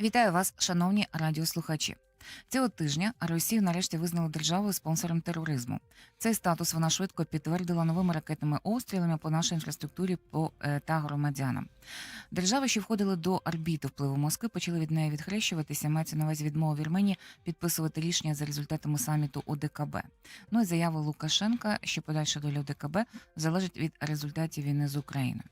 Вітаю вас, шановні радіослухачі. Цього тижня Росію нарешті визнали державою спонсором тероризму. Цей статус вона швидко підтвердила новими ракетними обстрілами по нашій інфраструктурі по, е, та громадянам. Держави, що входили до орбіти впливу Москви, почали від неї відхрещуватися. Мається на увазі відмову Вірменії підписувати рішення за результатами саміту ОДКБ. Ну і заяви Лукашенка, що подальша доля ОДКБ залежить від результатів війни з Україною.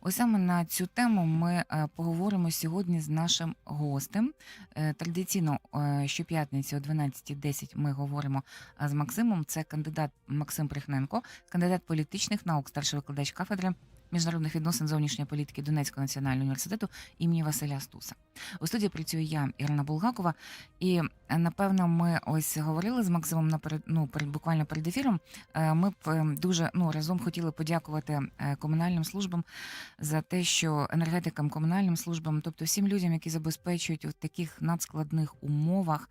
Ось саме на цю тему ми е, поговоримо сьогодні з нашим гостем. Е, Традиційно е, щоп'ятниці о 12.10 ми говоримо з Максимом. Це кандидат Максим Прихненко, кандидат політичних наук, старший викладач кафедри міжнародних відносин зовнішньої політики Донецького національного університету імені Василя Стуса. У студії працюю я, Ірина Булгакова, і е, напевно ми ось говорили з Максимом наперед, ну, перед буквально перед ефіром. Е, Ми б е, дуже ну разом хотіли подякувати е, комунальним службам за те, що енергетикам, комунальним службам, тобто всім людям, які забезпечують в таких надскладних умовах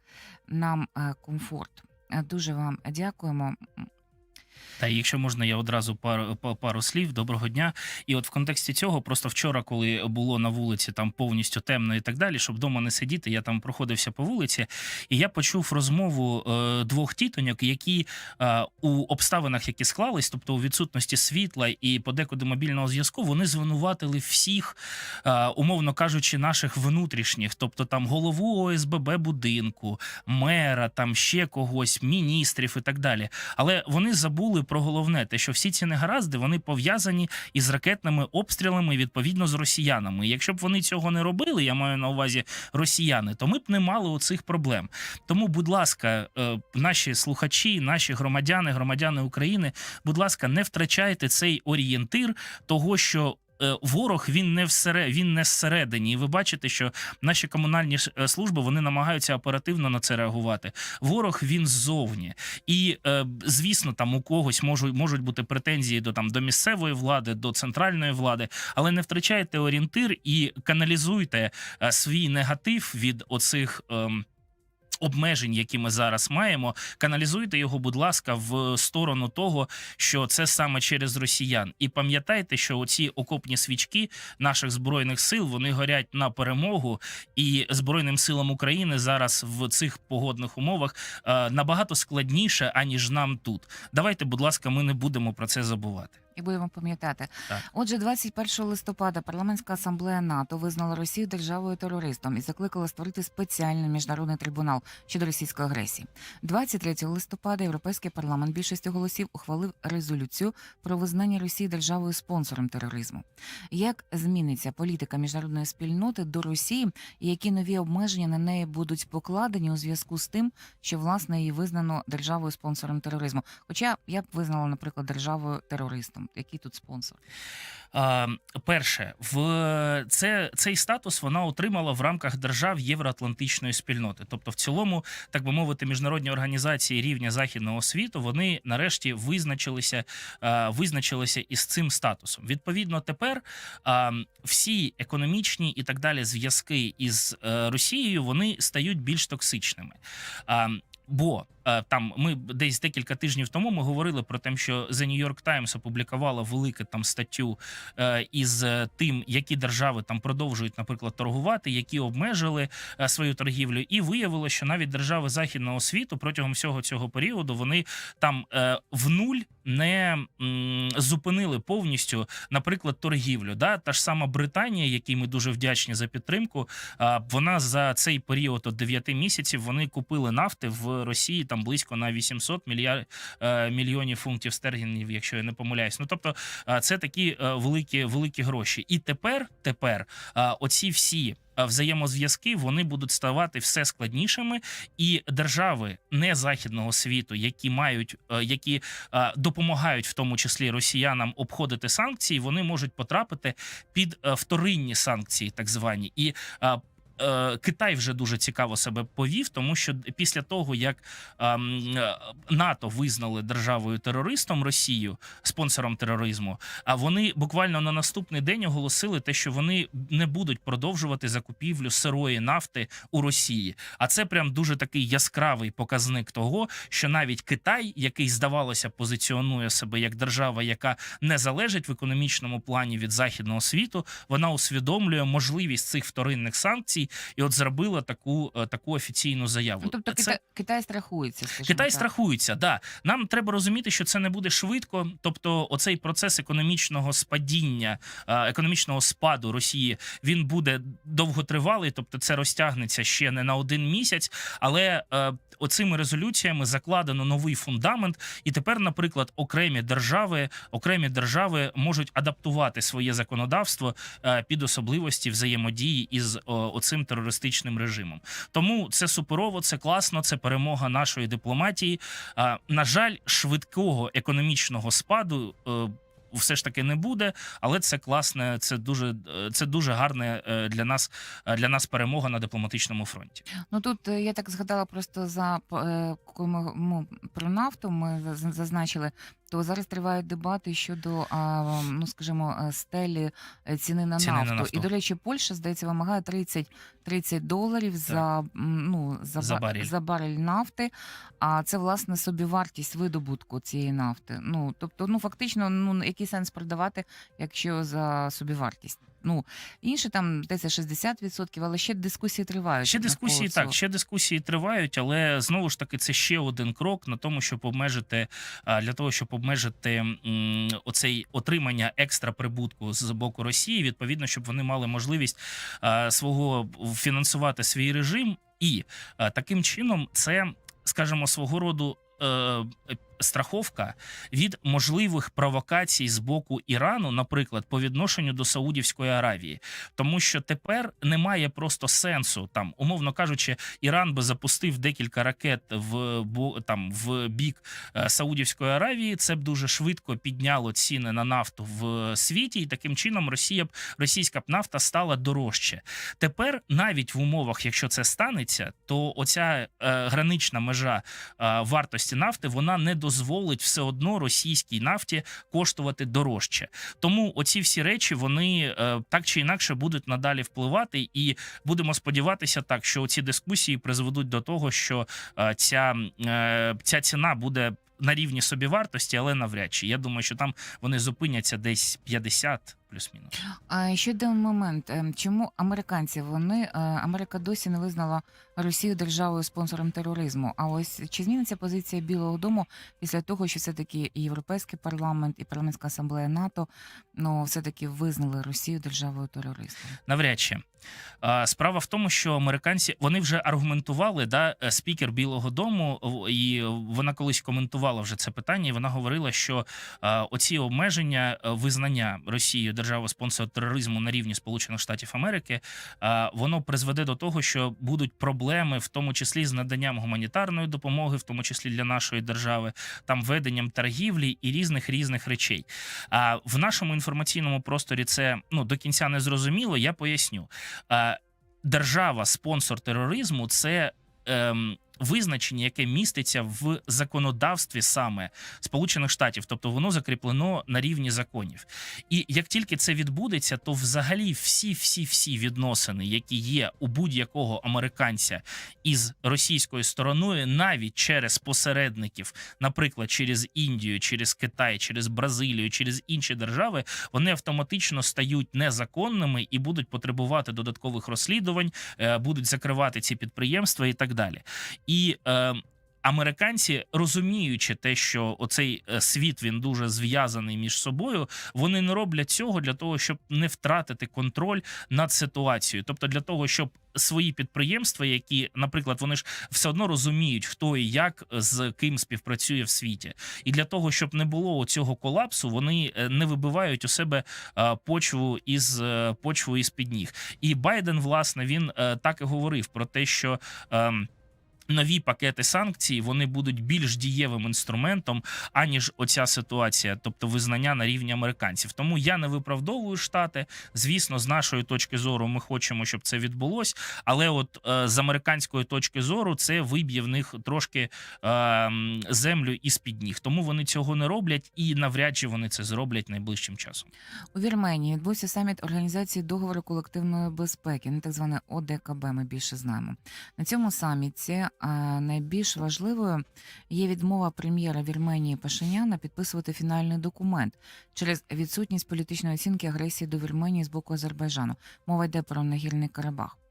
нам комфорт. Дуже вам дякуємо. Та якщо можна, я одразу пару, пару слів. Доброго дня. І от в контексті цього, просто вчора, коли було на вулиці там повністю темно і так далі, щоб вдома не сидіти, я там проходився по вулиці, і я почув розмову е, двох тітоньок, які е, у обставинах, які склались, тобто у відсутності світла і подекуди мобільного зв'язку, вони звинуватили всіх, е, умовно кажучи, наших внутрішніх, тобто там голову ОСББ будинку, мера, там ще когось, міністрів і так далі. Але вони забули про головне, те, що всі ці негаразди вони пов'язані із ракетними обстрілами відповідно з росіянами. Якщо б вони цього не робили, я маю на увазі росіяни, то ми б не мали оцих проблем. Тому, будь ласка, е, наші слухачі, наші громадяни, громадяни України, будь ласка, не втрачайте цей орієнтир того, що. Е, Ворог він не всере, він не зсередині. І ви бачите, що наші комунальні е, служби вони намагаються оперативно на це реагувати. Ворог він ззовні. І е, звісно, там у когось можуть можуть бути претензії до там до місцевої влади, до центральної влади, але не втрачайте орієнтир і каналізуйте свій негатив від оцих. ем, Обмежень, які ми зараз маємо, каналізуйте його, будь ласка, в сторону того, що це саме через росіян. І пам'ятайте, що оці окопні свічки наших збройних сил вони горять на перемогу, і збройним силам України зараз в цих погодних умовах е, набагато складніше аніж нам тут. Давайте, будь ласка, ми не будемо про це забувати. І будемо пам'ятати. Так. Отже, 21 листопада парламентська асамблея НАТО визнала Росію державою терористом і закликала створити спеціальний міжнародний трибунал щодо російської агресії. 23 листопада Європейський парламент більшістю голосів ухвалив резолюцію про визнання Росії державою спонсором тероризму. Як зміниться політика міжнародної спільноти до Росії, і які нові обмеження на неї будуть покладені у зв'язку з тим, що власне її визнано державою спонсором тероризму? Хоча я б визнала, наприклад, державою терористом. Який тут спонсор? А, перше, в це цей статус вона отримала в рамках держав Євроатлантичної спільноти. Тобто, в цілому, так би мовити, міжнародні організації рівня західного світу вони нарешті визначилися, а, визначилися із цим статусом. Відповідно, тепер а, всі економічні і так далі зв'язки із е, Росією вони стають більш токсичними. А, Бо е, там ми десь декілька тижнів тому ми говорили про те, що The New York Times опублікувала велику там статтю е, із е, тим, які держави там продовжують, наприклад, торгувати, які обмежили свою торгівлю, і виявилося, що навіть держави західного світу протягом всього цього періоду вони там в нуль не зупинили повністю, наприклад, торгівлю. Да? Та ж сама Британія, якій ми дуже вдячні за підтримку. Вона за цей період от 9 місяців вони купили нафти в Росії там близько на 800 мільяр, е, мільйонів фунтів стерлінгів, якщо я не помиляюсь. Ну тобто, це такі е, великі великі гроші. І тепер, тепер оці всі. Взаємозв'язки вони будуть ставати все складнішими, і держави не західного світу, які мають е, які е, допомагають в тому числі росіянам обходити санкції, вони можуть потрапити під е, вторинні санкції, так звані, і е, е, Китай вже дуже цікаво себе повів, тому що після того як ем, е, НАТО визнали державою терористом Росію спонсором тероризму, а вони буквально на наступний день оголосили те, що вони не будуть продовжувати закупівлю сирої нафти у Росії. А це прям дуже такий яскравий показник того, що навіть Китай, який здавалося позиціонує себе як держава, яка не залежить в економічному плані від західного світу, вона усвідомлює можливість цих вторинних санкцій Росії, і от зробила таку, е, таку офіційну заяву. Ну, тобто Це- Китай, страхується, скажімо Китай так. страхується, да. Нам треба розуміти, що це не буде швидко. Тобто, оцей процес економічного спадіння, е, економічного спаду Росії він буде довготривалий, тобто це розтягнеться ще не на один місяць. Але е, оцими резолюціями закладено новий фундамент, і тепер, наприклад, окремі держави, окремі держави можуть адаптувати своє законодавство е, під особливості взаємодії із о, оцим терористичним режимом. Тому це суперово, це класно, це перемога нашої дипломатії. А, на жаль, швидкого економічного спаду. е, Все ж таки не буде, але це класне, це дуже е, це дуже гарне е, для нас для нас перемога на дипломатичному фронті. Ну тут я так згадала просто за коли ми ну, про нафту ми зазначили, то зараз тривають дебати щодо а, ну скажімо е, стелі е, ціни на, Ціни на нафту. нафту. І до речі, Польща здається вимагає 30, 30 доларів за ну за, За барель. за барель нафти. А це власне собівартість видобутку цієї нафти. Ну тобто, ну фактично, ну який сенс продавати, якщо за собівартість. Ну інше там десь 60%, але ще дискусії тривають. Ще дискусії так, ще дискусії тривають, але знову ж таки це ще один крок на тому, щоб обмежити для того, щоб обмежити оцей отримання екстра прибутку з боку Росії. Відповідно, щоб вони мали можливість свого фінансувати свій режим, і таким чином це, скажімо, свого роду. Страховка від можливих провокацій з боку Ірану, наприклад, по відношенню до Саудівської Аравії, тому що тепер немає просто сенсу там, умовно кажучи, Іран би запустив декілька ракет в бо- там в бік е, Саудівської Аравії. Це б дуже швидко підняло ціни на нафту в світі, і таким чином Росія б російська б нафта стала дорожче. Тепер навіть в умовах, якщо це станеться, то оця е, гранична межа е, вартості нафти вона не дозволить все одно російській нафті коштувати дорожче. Тому оці всі речі вони е, так чи інакше будуть надалі впливати, і будемо сподіватися, так що ці дискусії призведуть до того, що е, ця, е, ця ціна буде. На рівні собівартості, але навряд чи. Я думаю, що там вони зупиняться десь 50 плюс-мінус. А ще один момент. Ем, Чому американці вони е, Америка досі не визнала Росію державою спонсором тероризму? А ось чи зміниться позиція Білого Дому після того, що все таки і Європейський парламент, і парламентська асамблея НАТО ну все таки визнали Росію державою терористом? Навряд чи. Справа в тому, що американці вони вже аргументували, да, е, спікер Білого Дому, і вона колись коментувала вже це питання, і вона говорила, що оці обмеження е, визнання Росією державою спонсором тероризму на рівні Сполучених Штатів Америки, воно призведе до того, що будуть проблеми, в тому числі з наданням гуманітарної допомоги, в тому числі для нашої держави, там веденням торгівлі і різних різних речей. А в нашому інформаційному просторі це ну до кінця не зрозуміло. Я поясню. Держава, спонсор тероризму, це. Ем, Визначення, яке міститься в законодавстві саме Сполучених Штатів, тобто воно закріплено на рівні законів. І як тільки це відбудеться, то взагалі всі, всі, всі відносини, які є у будь-якого американця із російською стороною, навіть через посередників, наприклад, через Індію, через Китай, через Бразилію, через інші держави, вони автоматично стають незаконними і будуть потребувати додаткових розслідувань, е, будуть закривати ці підприємства і так далі. І е, американці, розуміючи те, що оцей е, світ він дуже зв'язаний між собою, вони не роблять цього для того, щоб не втратити контроль над ситуацією, тобто для того, щоб свої підприємства, які, наприклад, вони ж все одно розуміють, хто і як з ким співпрацює в світі, і для того, щоб не було цього колапсу, вони е, не вибивають у себе е, почву із е, почву із під ніг. І Байден, власне, він е, так і говорив про те, що. Нові пакети санкцій вони будуть більш дієвим інструментом, аніж оця ситуація, тобто визнання на рівні американців. Тому я не виправдовую штати. Звісно, з нашої точки зору, ми хочемо, щоб це відбулось. Але от е, з американської точки зору це виб'є в них трошки е, землю із під ніг. Тому вони цього не роблять, і навряд чи вони це зроблять найближчим часом. У Вірменії відбувся саміт організації договору колективної безпеки, ну так зване ОДКБ. Ми більше знаємо. На цьому саміті найбільш важливою є відмова прем'єра Вірменії Пашиняна підписувати фінальний документ через відсутність політичної оцінки агресії до Вірменії з боку Азербайджану. Мова йде про нагірний Карабах.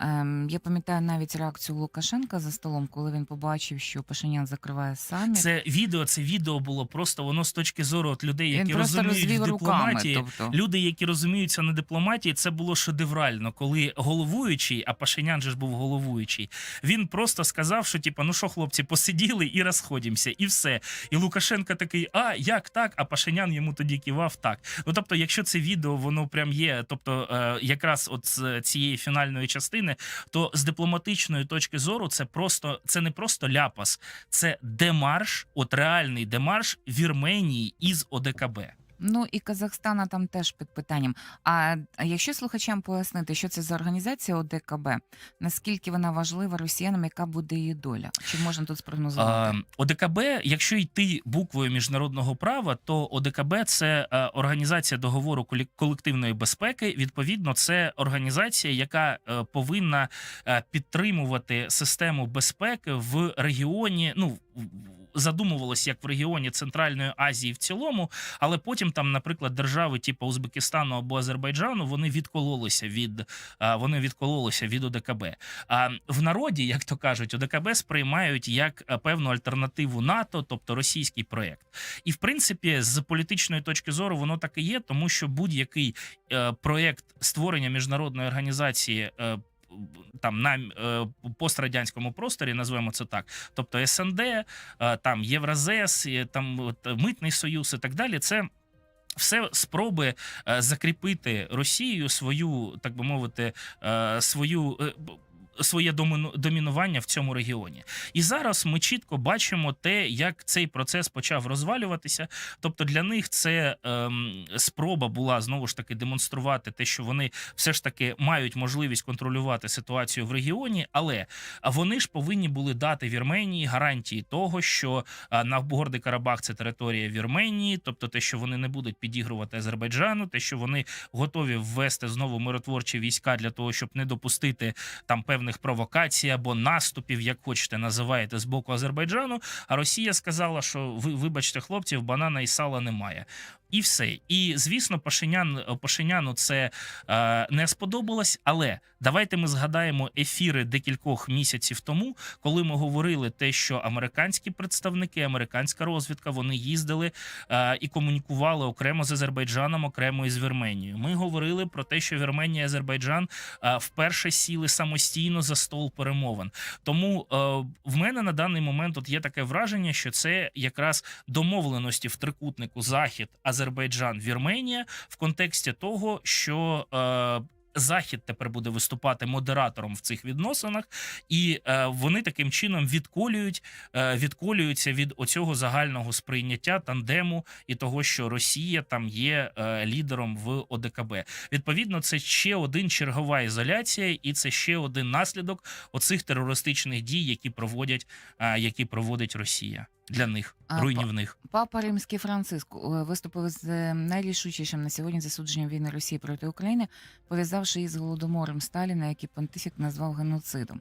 Ем, я пам'ятаю навіть реакцію Лукашенка за столом, коли він побачив, що Пашинян закриває саміт. Це відео, це відео було просто воно з точки зору от людей, які розуміють в дипломатії. руками. Тобто. Люди, які розуміються на дипломатії, це було шедеврально, коли головуючий, а Пашинян же ж був головуючий. Він просто сказав, що типу, ну що, хлопці, посиділи і розходимося, і все. І Лукашенко такий, а як так? А Пашинян йому тоді кивав так. Ну тобто, якщо це відео, воно прям є, тобто е, якраз от з цієї фінальної частини, то з дипломатичної точки зору це просто це не просто ляпас, це демарш, от реальний демарш Вірменії із ОДКБ. Ну і Казахстана там теж під питанням. А а якщо слухачам пояснити, що це за організація ОДКБ, наскільки вона важлива росіянам, яка буде її доля? Чи можна тут спрогнозувати? Е, ОДКБ, якщо йти буквою міжнародного права, то ОДКБ це е, організація договору колективної безпеки. Відповідно, це організація, яка е, повинна е, підтримувати систему безпеки в регіоні. Ну задумувалось як в регіоні Центральної Азії в цілому, але потім там, наприклад, держави, типу Узбекистану або Азербайджану, вони відкололися від е, вони відкололися від ОДКБ. А в народі, як то кажуть, ОДКБ сприймають як е, певну альтернативу НАТО, тобто російський проект. І в принципі, з політичної точки зору, воно так і є, тому що будь-який е, проект створення міжнародної організації. Там на е, пострадянському просторі назвемо це так, тобто СНД, е, там Євразес, там Митний Союз і так далі. Це все спроби е, закріпити Росію свою, так би мовити, свою. Е, Своє доміну- домінування в цьому регіоні, і зараз ми чітко бачимо те, як цей процес почав розвалюватися. Тобто для них це ем, спроба була знову ж таки демонструвати те, що вони все ж таки мають можливість контролювати ситуацію в регіоні, але вони ж повинні були дати Вірменії гарантії того, що а, Нагорний Карабах це територія Вірменії, тобто те, що вони не будуть підігрувати Азербайджану, те, що вони готові ввести знову миротворчі війська для того, щоб не допустити там певних провокацій або наступів, як хочете називаєте, з боку Азербайджану. А Росія сказала, що ви вибачте, хлопців, банана і сала немає. І все. І звісно, Пашинян Пашиняну це е, не сподобалось. Але давайте ми згадаємо ефіри декількох місяців тому, коли ми говорили те, що американські представники, американська розвідка, вони їздили е, і комунікували окремо з Азербайджаном, окремо із Вірменією. Ми говорили про те, що Вірменія і Азербайджан е, вперше сіли самостійно за стол перемовин. Тому е, в мене на даний момент от є таке враження, що це якраз домовленості в трикутнику Захід, Азербайджан, Вірменія в контексті того, що. Е, Захід тепер буде виступати модератором в цих відносинах, і е, вони таким чином відколюють, е, відколюються від оцього загального сприйняття тандему і того, що Росія там є е, лідером в ОДКБ. Відповідно, це ще один чергова ізоляція, і це ще один наслідок оцих терористичних дій, які проводять, е, які проводить Росія для них А, руйнівних. Папа Римський Франциск е, виступив з е, найрішучішим на сьогодні засудженням війни Росії проти України, пов'язавши її з голодомором Сталіна, який понтифік назвав геноцидом.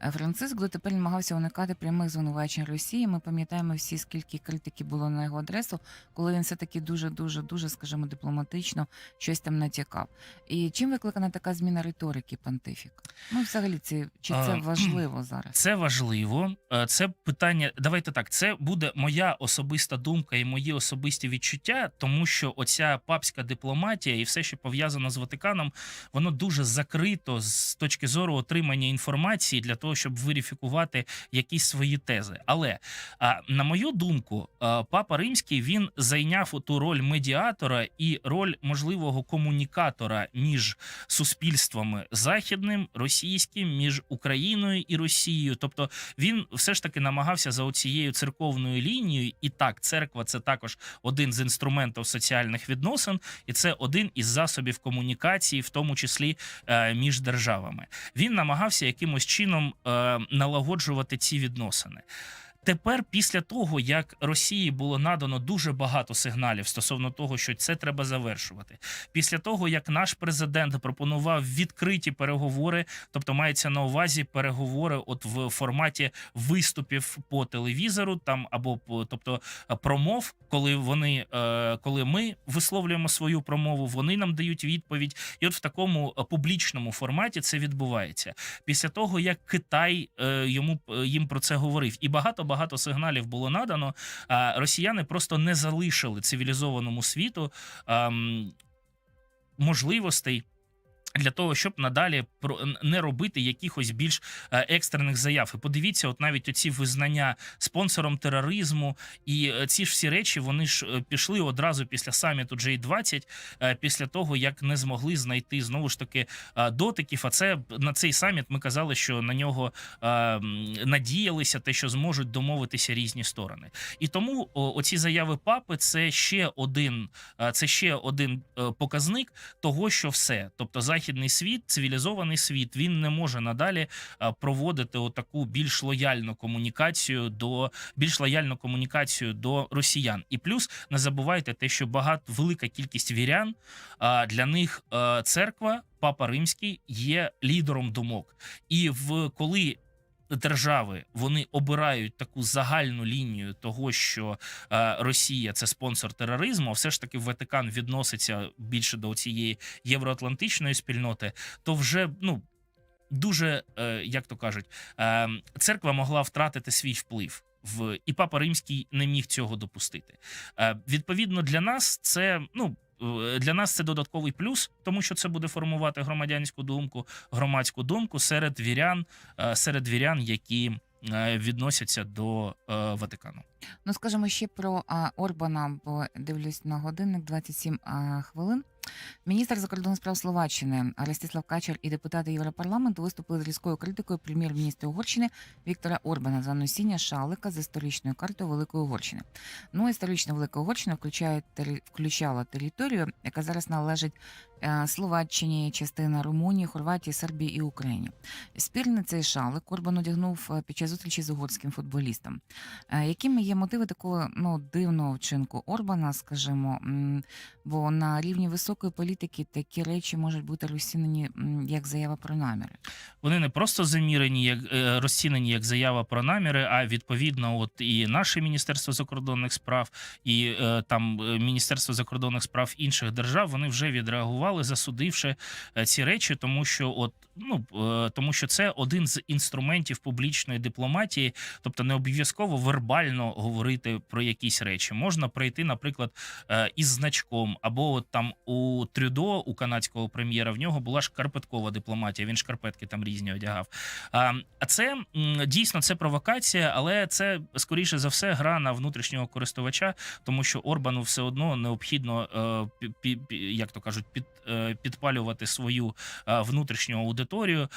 Е, Франциск дотепер намагався уникати прямих звинувачень Росії. Ми пам'ятаємо всі, скільки критики було на його адресу, коли він все таки дуже, дуже, дуже, скажімо, дипломатично щось там натякав. І чим викликана така зміна риторики понтифік? Ну, взагалі, це чи це А, важливо зараз? Це важливо. Це питання. Давайте так. Це буде моя особиста думка і мої особисті відчуття, тому що оця папська дипломатія і все, що пов'язано з Ватиканом, воно дуже закрито з точки зору отримання інформації для того, щоб верифікувати якісь свої тези. Але на мою думку, папа римський він зайняв ту роль медіатора і роль можливого комунікатора між суспільствами західним, російським, між Україною і Росією. Тобто він все ж таки намагався за оцією церковною лінією. І так, церква це також один з інструментів соціальних відносин, і це один із засобів комунікації, в тому числі е, між державами. Він намагався якимось чином е, налагоджувати ці відносини. Тепер, після того як Росії було надано дуже багато сигналів стосовно того, що це треба завершувати, після того як наш президент пропонував відкриті переговори, тобто мається на увазі переговори, от в форматі виступів по телевізору, там або тобто промов, коли вони е, коли ми висловлюємо свою промову, вони нам дають відповідь, і от в такому е, публічному форматі це відбувається. Після того як Китай е, йому їм про це говорив, і багато багато сигналів було надано. Росіяни просто не залишили цивілізованому світу ем, можливостей. Для того щоб надалі не робити якихось більш е, екстрених заяв, і подивіться, от навіть оці визнання спонсором тероризму, і е, ці ж всі речі вони ж е, пішли одразу після саміту J20, е, після того як не змогли знайти знову ж таки дотиків. А це на цей саміт ми казали, що на нього надіялися, те, що зможуть домовитися різні сторони. І тому оці заяви папи це ще один, це ще один показник того, що все, тобто західний світ, цивілізований світ, він не може надалі е, проводити отаку більш лояльну комунікацію до більш лояльну комунікацію до росіян. І плюс не забувайте те, що багато велика кількість вірян для них е, церква, папа римський є лідером думок. І в коли держави вони обирають таку загальну лінію того, що е, Росія це спонсор тероризму, а все ж таки Ватикан відноситься більше до цієї євроатлантичної спільноти, то вже ну. Дуже, е, як то кажуть, е, церква могла втратити свій вплив в і папа римський не міг цього допустити. Відповідно, для нас це ну. Для нас це додатковий плюс, тому що це буде формувати громадянську думку, громадську думку серед вірян, е, серед вірян, які е, відносяться до е, Ватикану. Ну, скажімо ще про Орбана, бо дивлюсь на годинник 27 а, хвилин. Міністр закордонних справ Словаччини Ростислав Качер і депутати Європарламенту виступили з різкою критикою прем'єр-міністра Угорщини Віктора Орбана за носіння шалика з історичною картою Великої Угорщини. Ну, історична Велика Угорщина включає включала територію, яка зараз належить Словаччині, частина Румунії, Хорватії, Сербії і Україні. Спільний цей шалик Орбан одягнув е, під час зустрічі з угорським футболістом. Е, Якими є мотиви такого ну дивного вчинку Орбана, скажімо, бо на рівні високої політики такі речі можуть бути розцінені як заява про наміри. Вони не просто замірені, як е, розцінені як заява про наміри, а відповідно, от і наше міністерство закордонних справ, і е, там е, міністерство закордонних справ інших держав вони вже відреагували, засудивши е, ці речі, тому що от ну е, тому, що це один з інструментів публічної дипломатії, тобто не обов'язково вербально говорити про якісь речі. Можна прийти, наприклад, е, із значком, або от там у Трюдо, у канадського прем'єра, в нього була шкарпеткова дипломатія. Він шкарпетки там різні одягав. А це дійсно це провокація, але це скоріше за все гра на внутрішнього користувача, тому що Орбану все одно необхідно як то кажуть, під, підпалювати свою е, внутрішню аудиторію. е,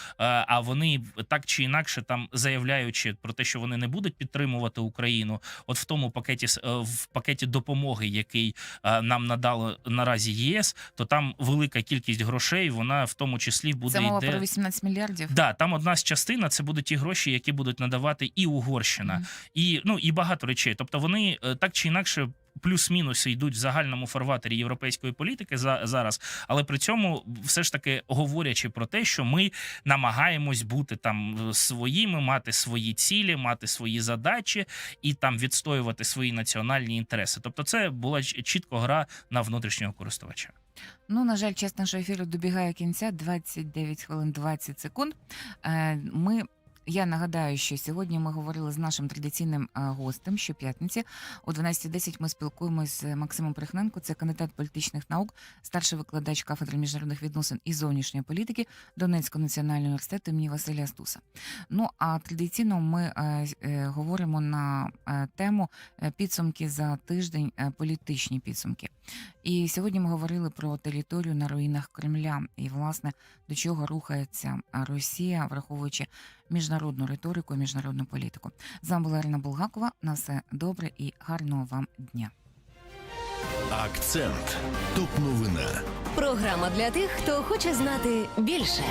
А вони так чи інакше там заявляючи про те, що вони не будуть підтримувати Україну, от в тому пакеті е, в пакеті допомоги, який е, нам надало наразі ЄС, то там велика кількість грошей. Вона в тому числі буде Це мова йде... про 18 мільярдів. Да, там одна з частина це будуть ті гроші, які будуть надавати і Угорщина, Мгм. і ну і багато речей. Тобто вони е, так чи інакше. Плюс-мінус йдуть в загальному фарватері європейської політики за зараз, але при цьому все ж таки говорячи про те, що ми намагаємось бути там своїми, мати свої цілі, мати свої задачі і там відстоювати свої національні інтереси. Тобто, це була чітко гра на внутрішнього користувача. Ну, на жаль, час нашого ефіру добігає кінця 29 хвилин 20 секунд. Е, Ми. Я нагадаю, що сьогодні ми говорили з нашим традиційним е, гостем щоп'ятниці. О 12.10 ми спілкуємося з Максимом Прихненко, це кандидат політичних наук, старший викладач кафедри міжнародних відносин і зовнішньої політики Донецького національного університету імені Василя Стуса. Ну а традиційно ми е, е, говоримо на тему підсумки за тиждень, політичні підсумки. І сьогодні ми говорили про територію на руїнах Кремля і, власне, до чого рухається Росія, враховуючи міжнародну риторику, і міжнародну політику. З вами була Ірина Булгакова. На все добре і гарного вам дня. Акцент. Топ новина. Програма для тих, хто хоче знати більше.